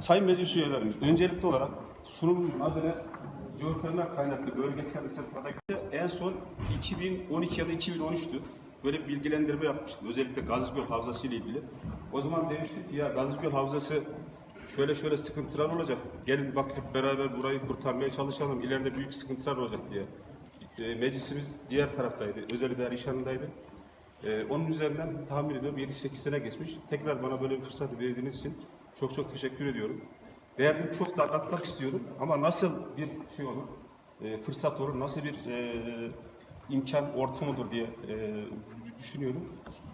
Sayın Meclis üyelerimiz, öncelikli olarak sunumun adına jeotermal kaynaklı bölgesel ısıtmada en son 2012 ya da 2013'tü. Böyle bir bilgilendirme yapmıştım. Özellikle Gazlıgöl Havzası ile ilgili. O zaman demiştik ki ya Gazlıgöl Havzası şöyle şöyle sıkıntılar olacak. Gelin bak hep beraber burayı kurtarmaya çalışalım. İleride büyük sıkıntılar olacak diye. E, meclisimiz diğer taraftaydı. Özel idare. Ee, onun üzerinden tahmin ediyorum 7-8 sene geçmiş. Tekrar bana böyle bir fırsat verdiğiniz için çok çok teşekkür ediyorum. Verdim çok da anlatmak istiyorum ama nasıl bir şey olur, e, fırsat olur, nasıl bir e, imkan ortamıdır diye e, düşünüyorum.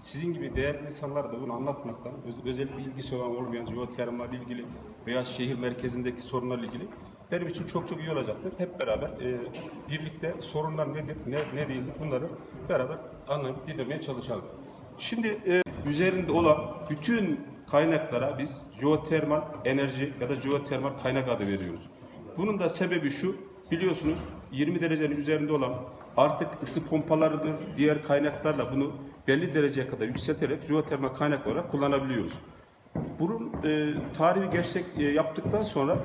Sizin gibi değerli insanlar da bunu anlatmaktan, öz- özellikle ilgisi olan olmayan jeotermal ilgili veya şehir merkezindeki sorunlarla ilgili benim için çok çok iyi olacaktır. Hep beraber e, birlikte sorunlar nedir, ne, ne değildir bunları beraber anlayıp dinlemeye çalışalım. Şimdi e, üzerinde olan bütün kaynaklara biz jeotermal enerji ya da jeotermal kaynak adı veriyoruz. Bunun da sebebi şu, biliyorsunuz 20 derecenin üzerinde olan artık ısı pompalarıdır, diğer kaynaklarla bunu belli dereceye kadar yükselterek jeotermal kaynak olarak kullanabiliyoruz. Bunun e, tarihi gerçek e, yaptıktan sonra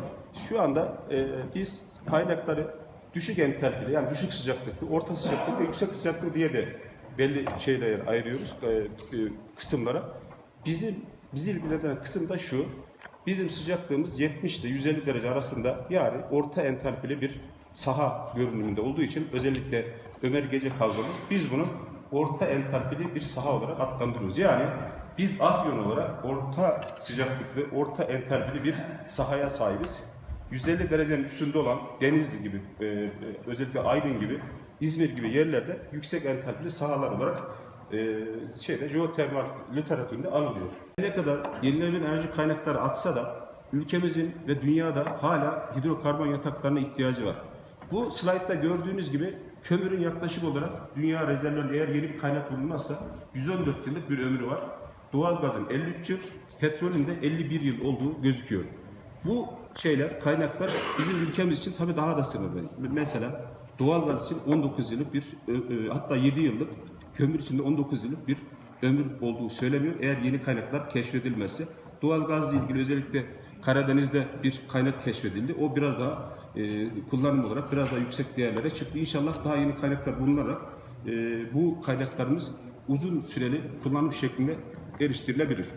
şu anda e, biz kaynakları düşük entalpili yani düşük sıcaklıklı, orta sıcaklık ve yüksek sıcaklık diye de belli şeylere ayırıyoruz e, e, kısımlara. Bizim bizi ilgilenen kısım da şu. Bizim sıcaklığımız 70 ile 150 derece arasında yani orta entalpili bir saha görünümünde olduğu için özellikle Ömer Gece kavgamız biz bunu orta entalpili bir saha olarak adlandırıyoruz. Yani biz Afyon olarak orta sıcaklıklı, orta entalpili bir sahaya sahibiz. 150 derecenin üstünde olan Denizli gibi, e, e, özellikle Aydın gibi, İzmir gibi yerlerde yüksek entalpili sahalar olarak e, şeyde jeotermal literatüründe anılıyor. Ne kadar yenilenebilir enerji kaynakları artsa da ülkemizin ve dünyada hala hidrokarbon yataklarına ihtiyacı var. Bu slaytta gördüğünüz gibi kömürün yaklaşık olarak dünya rezervlerinde eğer yeni bir kaynak bulunmazsa 114 yıllık bir ömrü var. Doğalgazın 53 yıl, petrolün de 51 yıl olduğu gözüküyor. Bu şeyler, kaynaklar bizim ülkemiz için tabii daha da sınırlı. Mesela doğalgaz için 19 yıllık bir, e, e, hatta 7 yıllık, kömür için de 19 yıllık bir ömür olduğu söyleniyor. Eğer yeni kaynaklar keşfedilmezse. Doğalgazla ilgili özellikle Karadeniz'de bir kaynak keşfedildi. O biraz daha e, kullanım olarak biraz daha yüksek değerlere çıktı. İnşallah daha yeni kaynaklar bulunarak e, bu kaynaklarımız uzun süreli kullanım şeklinde eriştirilebilir.